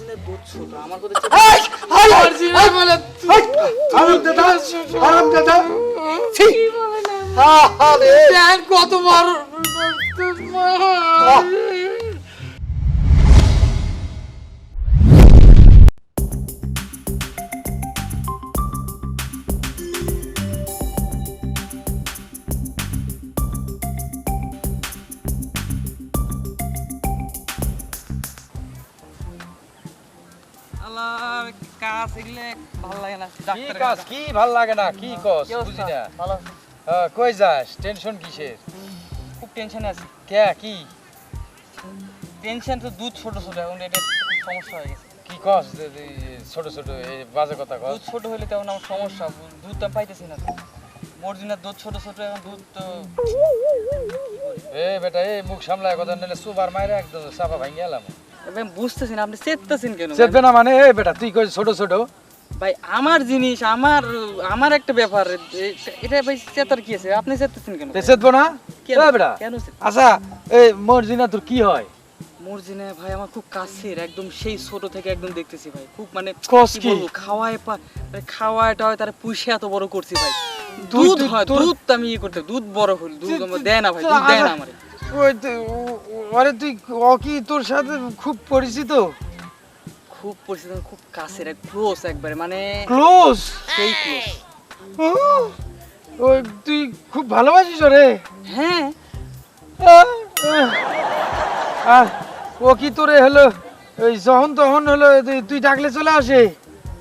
মর্জিনের দুধ ছোট। আমার কথা এই, এই, এই, বলে। আহারে। দেখ কত বড় কাজ এগুলো ভালো লাগে না কি কাজ? কি ভালো লাগে না? কি কস? বুঝি না। ভালো। কই যাস? টেনশন কিসের? খুব টেনশনে আছি। কে কি? টেনশন তো দুধ ছোট ছোট এখন এটা সমস্যা হয়ে গেছে। কি কস? ছোট ছোট এই বাজে কথা কস। দুধ ছোট হলে তেমন আমার সমস্যা দুধ তো পাইতেছি না তো। মর্জিনার দুধ ছোট ছোট এখন দুধ তো এ বেটা এই মুখ সামলায় কথা নিলে সুবার মাইরে একদম চাপা ভাঙিয়ে এলাম। এবার আমি আপনি চেততেছেন কেন চেতবে না মানে এ বেটা তুই কই ছোট ছোট? ভাই আমার জিনিস আমার আমার একটা ব্যাপার এটা ভাই চেতার কি আছে? আপনি চেততেছেন কেন চেতবো না? কেন? বেটা কেন আচ্ছা এই মর্জিনা তোর কি হয়? মর্জিনা ভাই আমার খুব কাছের একদম সেই ছোট থেকে একদম দেখতেছি ভাই। খুব মানে? খাওয়ায় মানে খাওয়াটা হয় তার পুষে এত বড় করছি ভাই। দুধ হয় দুধ আমি ইয়ে করতে দুধ বড় হল দুধ দেয় না ভাই দুধ দেয় না আমারে ওই আরে তুই ও কি তোর সাথে খুব পরিচিত? খুব পরিচিত খুব কাছের ক্লোজ একবারে মানে ক্লোজ সেই ক্লোজ ওই তুই খুব ভালোবাসিস রে হ্যাঁ। আর ও কি তোরে হলো ওই যখন তখন হলো তুই- তুই ডাকলে চলে আসে?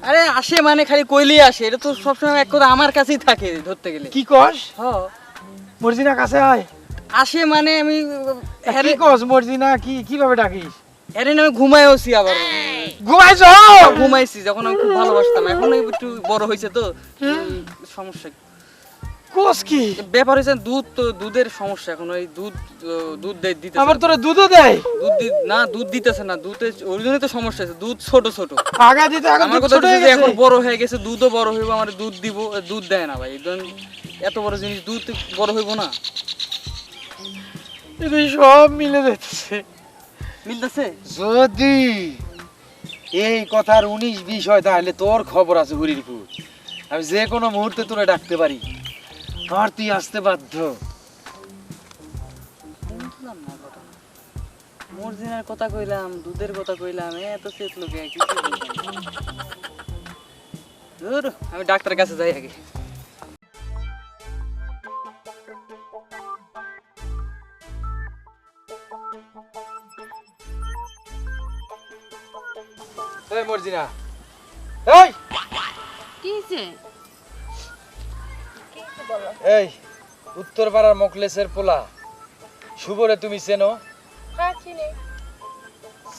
আরে আসে মানে খালি কইলি আসে এটা তো সবসময় এক কথা আমার কাছেই থাকে ধরতে গেলে। কি কস? হ। মর্জিনা কাছে আয়। আসে মানে আমি কি কস মর্জিনা কি কীভাবে ডাকিস? এরে আমি ঘুমাইছি আবার। ঘুমাইছ? ঘুমাইছি যখন আমি খুব ভালোবাসতাম। এখন একটু বড় হয়েছে তো সমস্যা কস কি? ব্যাপার হয়েছে দুধ তো দুধের সমস্যা এখন। ওই দুধ দুধ দেয় দিতে আবার তোরা দুধও দেয়? দুধ দি- না দুধ দিতেছে না। দুধের ওই জন্যই তো সমস্যা আছে দুধ ছোট ছোট। আগা দিতে দুধ ছোট হয়ে গেছে? এখন বড় হয়ে গেছে দুধও বড় হইব আমার দুধ দিব দুধ দেয় না ভাই। এত বড় জিনিস দুধ বড় হইবো না। এই সব মিলে যাচ্ছে। মিলতেছে? যদি এই কথার উনিশ বিশ হয় তাহলে তোর খবর আছে হরিরপুর। আমি যে কোনো মুহূর্তে তোরে ডাকতে পারি। আর তুই আসতে বাধ্য। মর্জিনার কথা কইলাম দুধের কথা কইলাম এত চেত লোকে আমি ডাক্তারের কাছে যাই আগে। এই মর্জিনা এই! কি হয়েছে এই উত্তর পাড়ার মোকলেসের পোলা। শুভরে তুমি চেনো? হ্যাঁ চিনি।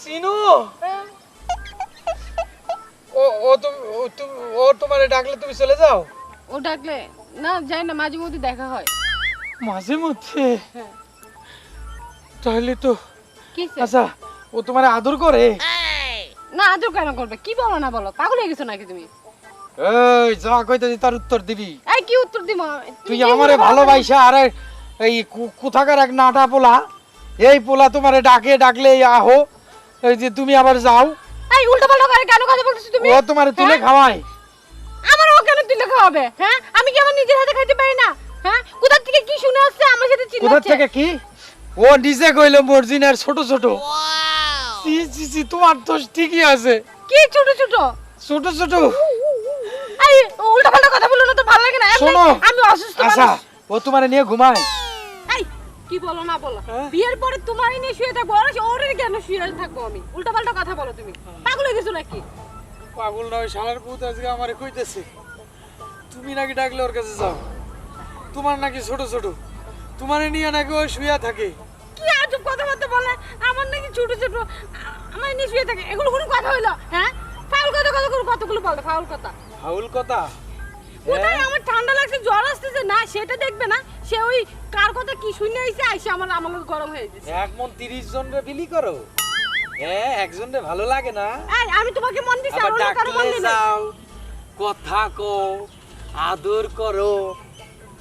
চিনো? হ্যাঁ। ও ও তুমি ও তুমি তোমারে ডাকলে তুমি চলে যাও? ও ডাকলে? না যাই না মাঝে মধ্যে দেখা হয়। মাঝে মধ্যে? হ্যাঁ। তাহলে তো? আচ্ছা ও তোমারে আদর করে? না আদর কেন করবে? কি বলো না বলো? পাগল হয়ে গেছো নাকি তুমি? এই যা কইতেছি তার উত্তর দিবি। এই কি উত্তর দিব? তুই আমারে ভালোবাসা আরে এই কোথাকার এক নাটা পোলা? এই পোলা তোমারে ডাকে ডাকলে আহো। এই যে তুমি আবার যাও। এই উল্টো পাল্টা করে কেন কথা বলতেছো তুমি? ও তোমারে তুলে হ্যাঁ? খাওয়ায়। আমার ও কেন তুলে খাওয়াবে? হ্যাঁ? আমি কি আমার নিজের হাতে খাইতে পারি না? হ্যাঁ? কোথা থেকে কি শুনে আসছে? আমার সাথে কোথা চিল্লাচ্ছে। থেকে কি? ও নিজে কইলো মর্জিনার ছোট ছোট। সি সি সি তোমার তো ঠিকই আছে। কি ছোট ছোট? ছোট ছোট। এই উল্টো পাল্টা কথা বলো না তো ভালো লাগে না? শোনো। আমি অসুস্থ আচ্ছা ও তোমারে নিয়ে ঘুমায়। এই কি বলো না বলো। হ্যাঁ? বিয়ের পরে তোমার নিয়ে শুয়ে থাকব আর ওর কেন শুয়ে থাকব আমি? উল্টো পাল্টা কথা বলো তুমি। পাগল হয়ে গেছো নাকি? পাগল নয় শালার পুত আজকে আমারে কইতেছে। তুমি নাকি ডাকলে ওর কাছে যাও। তোমার নাকি ছোট ছোট। তোমারে নিয়ে নাকি ওই শুয়া থাকে। কি আজব কথাবার্তা বলে? আমার নাকি ছোট ছোট আমার নিয়ে শুয়ে থাকে এগুলো কোনো কথা হইল? হ্যাঁ? ফাউল কথা কথা কোনো কতগুলো বলে? ফাউল কথা। হাউল কথা? কোথায়? আমার ঠান্ডা লাগছে জ্বর আসতেছে। না সেটা দেখবে না। সে ওই কার কথা কি শুনে আইছে আইসে আমার আমার গরম হয়ে গেছে। এক মন তিরিশ জন রে বিলি করো। হ্যাঁ একজন রে ভালো লাগে না। এই আমি তোমাকে মন দিছি আর কারও মন দিই যাও কথা কো আদর করো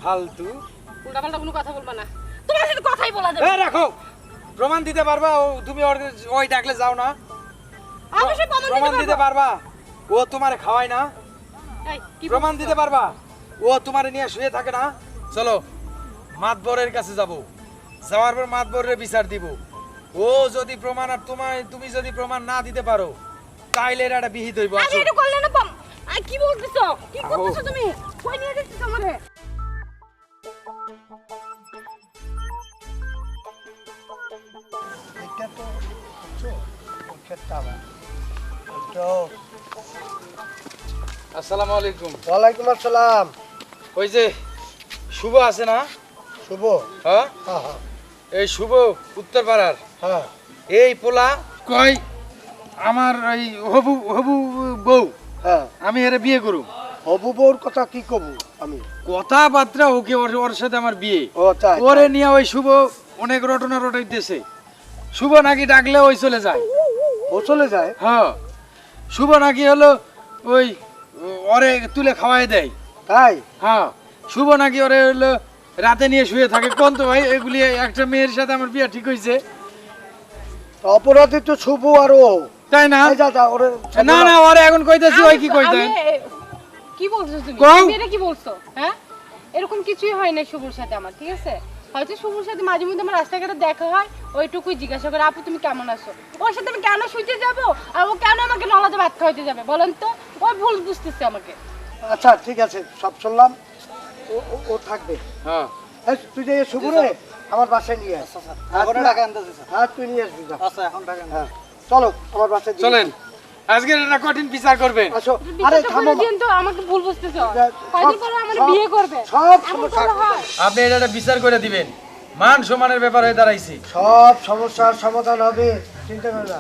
ফালতু। উল্টা পাল্টা কোনো কথা বলবা না। তোমার সাথে কথাই বলা যাবে এ রাখো। প্রমাণ দিতে পারবা ও তুমি ওই ডাকলে যাও না। অবশ্যই প্রমাণ দিতে পারবা। ও তোমারে খাওয়ায় না। প্রমাণ দিতে পারবা। ও তোমারে নিয়ে শুয়ে থাকে না। চলো মাতবরের কাছে যাব। যাওয়ার পর মাতবরের বিচার দিব। ও যদি প্রমাণ আর তোমায় তুমি যদি প্রমাণ না দিতে পারো তাইলে একটা বিহিত হইব। আমি এটা করলে না কি বলতেছো? কি করতেছো তুমি? কই নিয়ে যাচ্ছিস আমারে? তো, আসসালামু আলাইকুম। ওয়ালাইকুম আসসালাম। ওই যে শুভ আছে না? শুভ। হ্যাঁ? হ্যাঁ হ্যাঁ। এই শুভ উত্তর পাড়ার হ্যাঁ। এই পোলা কই? আমার ওই হবু হবু বউ। হ্যাঁ। আমি এর বিয়ে করু হবু বউর কথা কি কবু আমি? কথাবার্তা ওকে ওর ওর সাথে আমার বিয়ে। ও তাই ওরে নিয়ে ওই শুভ অনেক রটনা রটাইতেছে। শুভ নাকি ডাকলে ওই চলে যায়। ও চলে যায়? হ্যাঁ। শুভ নাকি হলো ওই ওরে তুলে খাওয়াই দেয়। তাই? হ্যাঁ। শুভ নাকি ওরে হলো রাতে নিয়ে শুয়ে থাকে। কোন তো ভাই এগুলি একটা মেয়ের সাথে আমার বিয়ে ঠিক হয়েছে। অপরাধী তো শুভ আর ও। তাই না? না না ওরে এখন কইতেছি ওই কি কইতে কি বলছো তুমি? তুমি এটা কি বলছো? হ্যাঁ? এরকম কিছুই হয় না শুভর সাথে আমার ঠিক আছে? হয়তো শুভর সাথে মাঝে মধ্যে আমার রাস্তাঘাটে দেখা হয় ওইটুকুই জিজ্ঞাসা করে আপু তুমি কেমন আছো? ওর সাথে আমি কেন শুইতে যাব? আর ও কেন আমাকে নলাতে ভাত খাওয়াইতে যাবে? বলেন তো ও ভুল বুঝতেছে আমাকে। আচ্ছা ঠিক আছে সব শুনলাম। ও থাকবে। হ্যাঁ। তুই যে শুভ রে আমার বাসায় নিয়ে আস হ্যাঁ, তুই- নিয়ে আসবি যা। হ্যাঁ। চলো আমার বাসায় চলেন। আজকে এটা কঠিন বিচার করবেন। আসো। আরে থামো তো আমাকে ভুল বুঝতেছো। কয়দিন পরে আমার বিয়ে করবে? সব সমস্যা আপনি এটা বিচার করে দিবেন। মান সম্মানের ব্যাপার হয়ে দাঁড়াইছি। সব সমস্যার সমাধান হবে চিন্তা করো না।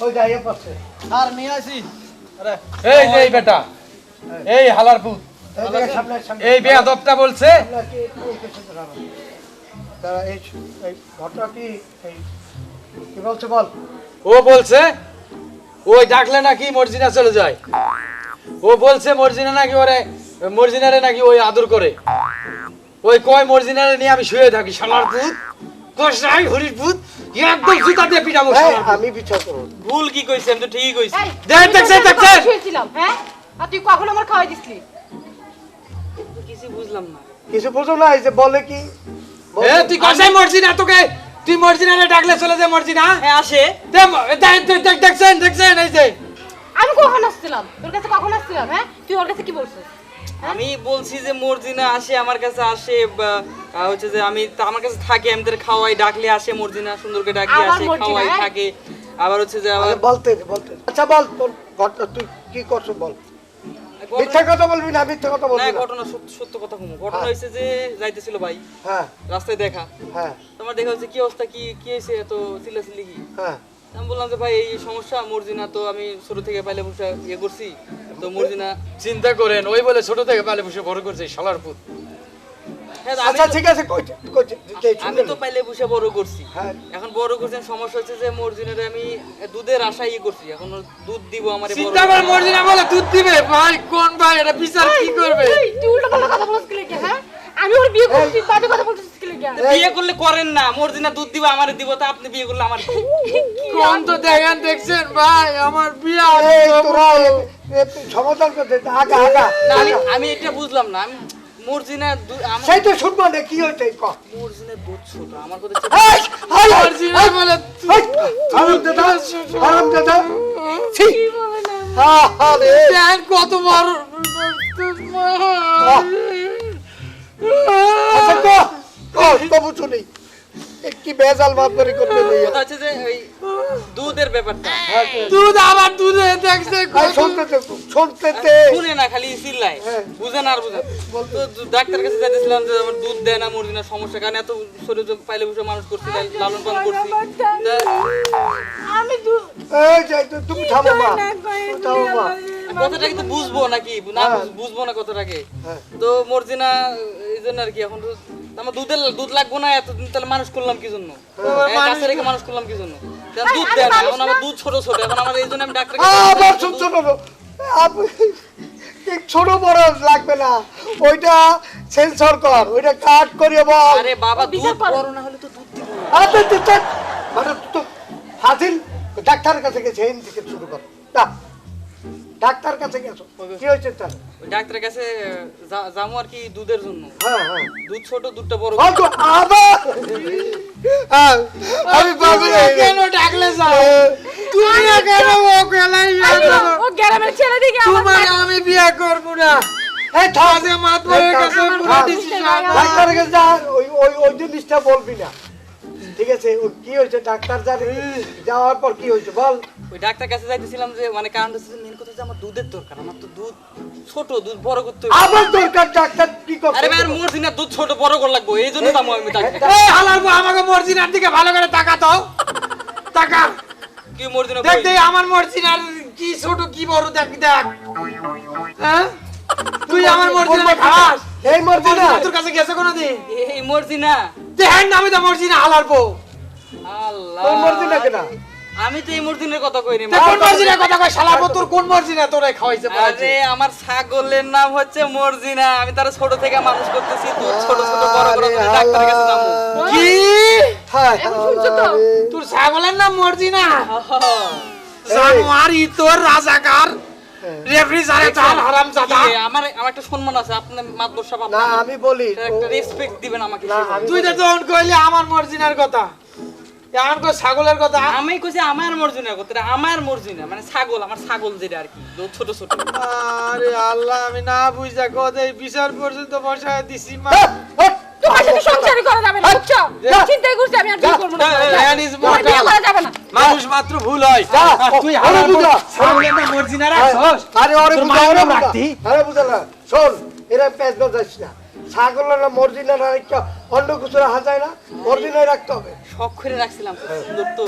ওই যাইয়ে পাচ্ছে এই যে এই বেটা এই হালার পুত। এই বেয়াদবটা বলছে। কি- এই ঘটনা কি এই কি বলছে বল। ও বলছে ওই ডাকলে নাকি মর্জিনা চলে যায়। ও বলছে মর্জিনা নাকি ওরে মর্জিনারে নাকি ওই আদর করে। ওই কয় মর্জিনারে নিয়ে আমি শুয়ে থাকি শালার পুত কষাই হরির পুত একদম জুতা দিয়ে পিটাবো এই, আমি বিচার করব। ভুল কি কইছে? আমি তো ঠিকই কইছি। দেখ, দেখছেন? কখন শুয়েছিলাম, হ্যাঁ? আর তুই কখন আমার খাওয়াই দিসলি? কিছু বুঝলাম না। কিছু বুঝো না এই যে বলে কি? এ তুই কষাই মর্জিনা তোকে তুই মর্জিনারে ডাকলে চলে যায় মর্জিনা? হ্যাঁ আসে। দেখ- দেখ- দেখ- দেখছেন দেখছেন এই যে। আমি কখন আসছিলাম? তোর কাছে কখন আসছিলাম হ্যাঁ? তুই ওর কাছে কি বলছিস? আমি বলছি যে মর্জিনা আসে আমার কাছে আসে হচ্ছে যে আমি আমার কাছে থাকে আমি তার খাওয়াই ডাকলে আসে মর্জিনা সুন্দর করে ডাকলে আসে খাওয়াই হ্যাঁ? থাকে। আবার হচ্ছে যে আবার বলতে বলতে আচ্ছা বল তোর ঘটনা তুই কি করছ বল? মিথ্যা কথা বলবি না মিথ্যা কথা না বলবি না? ঘটনা সত্য সত্য কথা কমু। ঘটনা হ্যাঁ। হয়েছে যে যাইতেছিল ভাই হ্যাঁ। রাস্তায় দেখা। হ্যাঁ। তোমার দেখা হচ্ছে কি অবস্থা কি কি হয়েছে এত চিল্লাচিল্লি কি? হ্যাঁ। আমি বললাম যে ভাই এই সমস্যা মর্জিনা তো আমি ছোট থেকে পাইলে বসে ইয়ে করছি। তো মর্জিনা চিন্তা করেন ওই বলে ছোট থেকে পালে বসে বড় করছে শালার পুত। হ্যাঁ আমি আচ্ছা ঠিক আছে আমি তো পাইলে বসে বড় করছি। হ্যাঁ। এখন বড় করছেন সমস্যা হচ্ছে যে মর্জিনারে আমি দুধের আশা ইয়ে করছি। এখন দুধ দিব আমার চিন্তা করে মর্জিনা বলে দুধ দিবে? ভাই কোন ভাই? এটা বিচার কি করবে? তুই উল্টো পাল্টা কথা বলছিস কি হ্যাঁ? আমি ওর বিয়ে করছি বাজে কথা বলছিস কি লেগে বিয়ে করলে করেন না মর্জিনা দুধ দিব আমার দিব তা আপনি বিয়ে করলে আমার? কোন তো দেখেন দেখছেন ভাই আমার বিয়া এই তোরা সমাধান করতে আগা আগা। না আমি আমি এটা বুঝলাম না আমি মর্জিনা সেই তো শুনব না কি হইছে ক? মর্জিনার দুধ ছোট আমার কথা এই, এই, এই, মর্জিনা বলে হারাম দাদা হারাম দাদা ছি। হ্যাঁ হ্যাঁ রে কত বড় আচ্ছা ক ক কবু শুনি কি বেজাল মাপ করতে নেই কথা যে ওই দুধের ব্যাপারটা। দুধ আবার দুধে দেখছে শুনতে শুনতে শুনে না খালি চিল্লাই হ্যাঁ। বুঝে না আর বুঝে তো ডাক্তার কাছে যাইতেছিলাম যে আমার দুধ দেয় না মর্জিনার সমস্যা। কারণ এত শরীর যে পাইলে বসে মানুষ করছি লালন পালন করছি। আমি তুমি থামো মা। থামো মা। কথাটা কিন্তু বুঝব নাকি? না হ্যাঁ। বুঝব না কথাটাকে হ্যাঁ। তো মর্জিনা এই জন্য আর কি এখন তো আমার দুধের দুধ লাগবো না এতদিন তাহলে মানুষ করলাম কি জন্য? হ্যাঁ, কাছে রেখে মানুষ করলাম কি জন্য? দুধ দেয় না এখন আমার দুধ ছোট ছোট এখন আমার এই জন্য আমি ডাক্তার ছোট ছোট। ছোট বড় লাগবে না। ওইটা সেন্সর কর ওইটা কাট করিয়ে বল। আরে বাবা দুধ করো। বড় না হলে তো দুধ দিব না। আচ্ছা তুই। মানে তুই তো ফাজিল। ডাক্তারের কাছে গেছে এই থেকে শুরু কর। না ডাক্তার কাছে গেছো? কি হয়েছে তার ওই ডাক্তারের কাছে যাব আর কি দুধের জন্য। হ্যাঁ হ্যাঁ। দুধ ছোট দুধটা বড়। আবার হ্যাঁ, আমি গেছি। কেন ডাকলে যাও? তুমি না কেন ও গেলাই ও গ্রামের ছেলে দিকে আমার তোমার আমি বিয়ে করব না। এই। আজকে মাতবরের কাছে পুরো ডিসিশন ডাক্তারের কাছে যা ওই ওই ওই জিনিসটা বলবি না। ঠিক আছে ও কি হয়েছে? ডাক্তার জানে যাওয়ার পর কি হয়েছে? বল। ওই ডাক্তার কাছে যাইতেছিলাম যে মানে কারণ হচ্ছে মেন কথা হচ্ছে আমার দুধের দরকার। আমার তো দুধ ছোট দুধ বড় করতে হবে। আবার দরকার ডাক্তার কি করছে আরে ভাই মরছি দুধ ছোট বড় করে লাগবো। এই জন্য যাব আমি ডাক্তার। এই হালার বউ আমাকে মর্জিনার দিকে ভালো করে তাকা তো তাকা। কি মরছি না দেখ দেখ আমার মর্জিনার কি ছোট কি বড় দেখ দেখ। হ্যাঁ? তুই আমার মর্জিনা খাস? এই মরছি না তোর কাছে গেছে কোনোদিন? এই মরছি না দেখেন না আমি তো মর্জিনা হালার বউ। আল্লাহ। তোর মরছি না? কেনা আমি তো এই মর্জিনের কথা কইনি কোন মর্জিনার কথা শালার বউ তোর কোন মর্জিনা? তোরে খাওয়াইছে আরে আমার ছাগলের নাম হচ্ছে মর্জিনা। আমি তার ছোট থেকে মানুষ করতেছি দুধ ছোট ছোট বড় করে ডাক্তারের কাছে যাব। কি? হ্যাঁ? তোর ছাগলের নাম মর্জিনা। জানোয়ার তোর রাজাকার। রেফ্রিজারেটর হারাম জাদা। আমার আমার একটা সম্মান আছে আপনি মাতবর সাহেব না আমি বলি একটা রেসপেক্ট দিবেন আমাকে না, তুই তো তখন কইলি আমার মর্জিনার কথা। এখন কই ছাগলের কথা? আমি কইছি আমার কথা আমার মর্জিনা মানে ছাগল আমার ছাগল যেটা আর কি ছোট ছোট। আরে আল্লাহ আমি না বুঝা কথা এই বিচার পর্যন্ত বসায় দিছি মা। হ্যাঁ, হ্যাঁ, তোমার সাথে সংসারই করা যাবে না বুঝছ? চিন্তাই করছি আমি আর বিয়ে করব না। যা, যা। man is তোমার বিয়ে করা যাবে না। মানুষ মাত্র ভুল হয়। তুই ওরে বুঝা, ছাগলের নাম মর্জিনা হ্যাঁ, রাখছস? আরে ওরে বুঝা ওরে রাখতি? আরে বুঝা না। শোন এরা প্যাঁচ বাজাইস না। ছাগল না মর্জিনা না রেখে অন্য কিছু রাখা যায় না। মর্জিনাই রাখতে হবে। শখ করে রাখছিলাম সুন্দর তো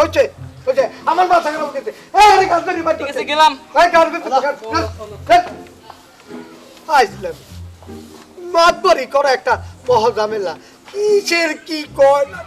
হচ্ছে হচ্ছে আমার মাথা খারাপ গেছে এই আরে কাজ করি ঠিক আছে গেলাম। এই কাজ করতে আইসলাম। মাতবরি করে একটা মহা ঝামেলা কিসের কি কয় না।